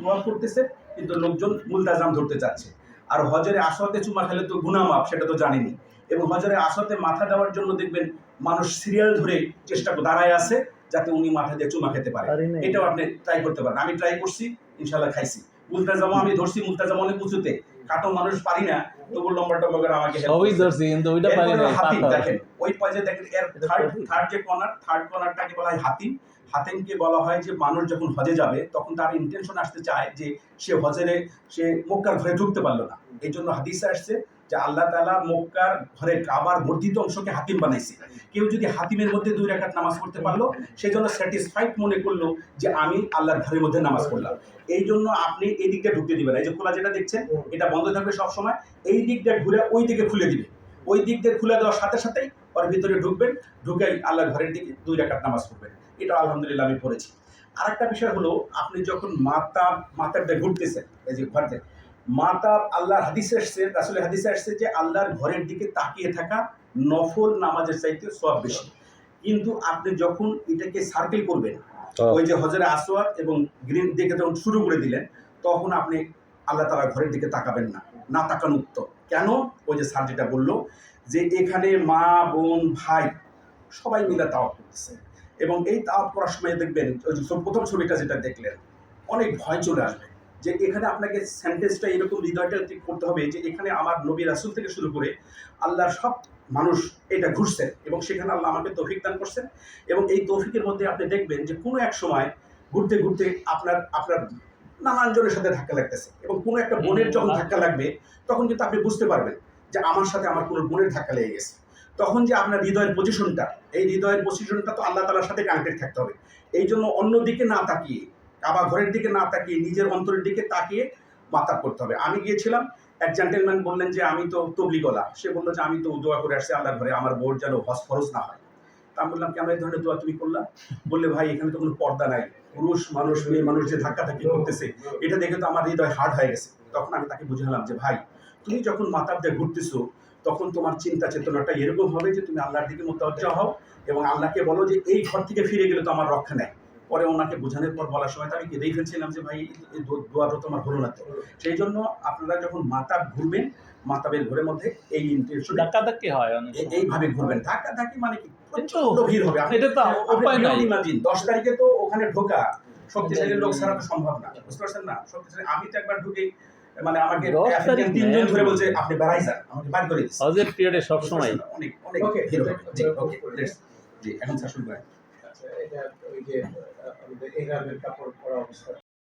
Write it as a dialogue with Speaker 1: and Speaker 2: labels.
Speaker 1: দোয়া করতেছেন কিন্তু লোকজন মুলতাজাম ধরতে চাচ্ছে। আর হজরে আসতে চুমা খেলে তো গুনা মাপ সেটা তো জানিনি। এবং হজরে আসতে মাথা দেওয়ার জন্য দেখবেন মানুষ সিরিয়াল ধরে চেষ্টা দাঁড়ায় আছে যাতে উনি মাথা দিয়ে চুমা খেতে পারে। এটাও আপনি ট্রাই করতে পারেন। আমি ট্রাই করছি ইনশাল্লাহ খাইছি। মুলতাজামও আমি ধরছি মুলতাজাম অনেক উঁচুতে। কাটো মানুষ পারি না তবু লম্বা টম্বা করে আমাকে
Speaker 2: সবই ধরছি কিন্তু ওইটা পারি
Speaker 1: না
Speaker 2: হাতি
Speaker 1: দেখেন ওই দেখেন এর থার্ড থার্ড যে কর্নার থার্ড কর্নারটাকে বলা হয় হাতিম। হাতেমকে বলা হয় যে মানুষ যখন হজে যাবে তখন তার ইন্টেনশন আসতে চায় যে সে হজেরে সে মক্কার ঘরে ঢুকতে পারল না। এই জন্য হাদিসে আসছে যে আল্লাহ তাআলা মক্কার ঘরে কাবার বর্ধিত অংশকে হাতিম বানাইছে। কেউ যদি হাতিমের মধ্যে দুই রাকাত নামাজ পড়তে পারল সেই জন্য স্যাটিসফাইড মনে করল যে আমি আল্লাহর ঘরের মধ্যে নামাজ পড়লাম। এই জন্য আপনি এই দিকটা ঢুকতে দিবেন এই যে খোলা যেটা দেখছেন, এটা বন্ধ থাকবে সব সময় এই দিকটা ঘুরে ওই দিকে খুলে দিবে ওই দিক দিয়ে খুলে দেওয়ার সাথে সাথেই ওর ভিতরে ঢুকবেন, ঢুকেই আল্লাহর ঘরের দিকে দুই রাকাত নামাজ পড়বেন। এটা আলহামদুলিল্লাহ আমি পড়েছি। আরেকটা বিষয় হলো, আপনি যখন মাতা মাতারটা ঘুরতেছেন, এই যে ঘরতে মাতা আল্লাহর হাদিসে আসছে আসলে হাদিসে আসছে যে আল্লাহর ঘরের দিকে তাকিয়ে থাকা নফল নামাজের চাইতে সব বেশি। কিন্তু আপনি যখন এটাকে সার্কেল করবেন ওই যে হজরে আসওয়াদ এবং গ্রিন দিকে যখন শুরু করে দিলেন তখন আপনি আল্লাহ তালা ঘরের দিকে তাকাবেন না না তাকানো উত্তর কেন? ওই যে স্যার যেটা বলল যে এখানে মা বোন ভাই সবাই মিলে তাওয়াপ করতেছে। এবং এই তাওয়াপ করার সময় দেখবেন ওই যে প্রথম ছবিটা যেটা দেখলেন অনেক ভয় চলে আসবে। যে এখানে আপনাকে সেন্টেন্সটা এরকম হৃদয়টা ঠিক করতে হবে যে এখানে আমার নবী রাসুল থেকে শুরু করে আল্লাহর সব মানুষ এটা ঘুরছেন এবং সেখানে আল্লাহ আমাকে তৌফিক দান করছেন এবং এই তৌফিকের মধ্যে আপনি দেখবেন যে কোনো এক সময় ঘুরতে ঘুরতে আপনার আপনার নানান জনের সাথে ধাক্কা লাগতেছে এবং কোনো একটা বোনের যখন ধাক্কা লাগবে তখন কিন্তু আপনি বুঝতে পারবেন যে আমার সাথে আমার কোনো বোনের ধাক্কা লেগে গেছে। তখন যে আপনার হৃদয়ের পজিশনটা এই হৃদয়ের পজিশনটা তো আল্লাহ তালার সাথে কানেক্টেড থাকতে হবে। এই জন্য অন্যদিকে না তাকিয়ে আবার ঘরের দিকে না তাকিয়ে, নিজের অন্তরের দিকে তাকিয়ে মাতাব করতে হবে। আমি গিয়েছিলাম, এক জেন্টেলম্যান বললেন যে, আমি তো তবলিগলা। সে বলল যে, আমি তো দোয়া করে আসছি আল্লাহর ঘরে, আমার বোর যেন ফরজ না হয়। তা আমি বললাম, কেন এই ধরনের দোয়া তুমি করলা? বললে, ভাই, এখানে তো কোনো পর্দা নাই। পুরুষ মানুষ, মেয়ে মানুষ যে ধাক্কাধাক্কি করতেছে, এটা দেখে তো আমার হৃদয় হার্ড হয়ে গেছে। তখন আমি তাকে বুঝালাম যে, ভাই, তুমি যখন মাতাব দিয়ে ঘুরতেছো, তখন তোমার চিন্তা চেতনাটা এরকম হবে যে, তুমি আল্লাহর দিকে মোতাবজ্জা হও এবং আল্লাহকে বলো যে, এই ঘর থেকে ফিরে গেলে তো আমার রক্ষা নেই। পরে ওনাকে বোঝানোর পর বলার সময় তো আমি কেঁদেই ফেলছিলাম যে ভাই দোয়াটা তোমার হলো না তো। সেই জন্য আপনারা যখন মাতাব ঘুরবেন মাতাবের ঘরের মধ্যে এই ইন্টেনশন
Speaker 2: ধাক্কা ধাক্কি হয়
Speaker 1: এইভাবে ঘুরবেন। ধাক্কা ধাক্কি মানে কি? প্রচণ্ড ভিড় হবে। আপনি
Speaker 2: এটা তো উপায় নাই।
Speaker 1: ইমাজিন দশ তারিখে তো ওখানে ঢোকা। শক্তিশালী লোক ছাড়া তো সম্ভব না। বুঝতে পারছেন না? শক্তিশালী আমি তো একবার ঢুকে মানে আমাকে তিনজন ধরে বলছে আপনি বেড়াই যান আমাকে বাদ করে দিচ্ছে
Speaker 2: হজের পিরিয়ডে সব সময়।
Speaker 1: অনেক অনেক ভিড় ওকে জি এখন
Speaker 3: আচ্ছা এটা ওই যে আমাদের এরামের রামের কাপড় পরা অবস্থা।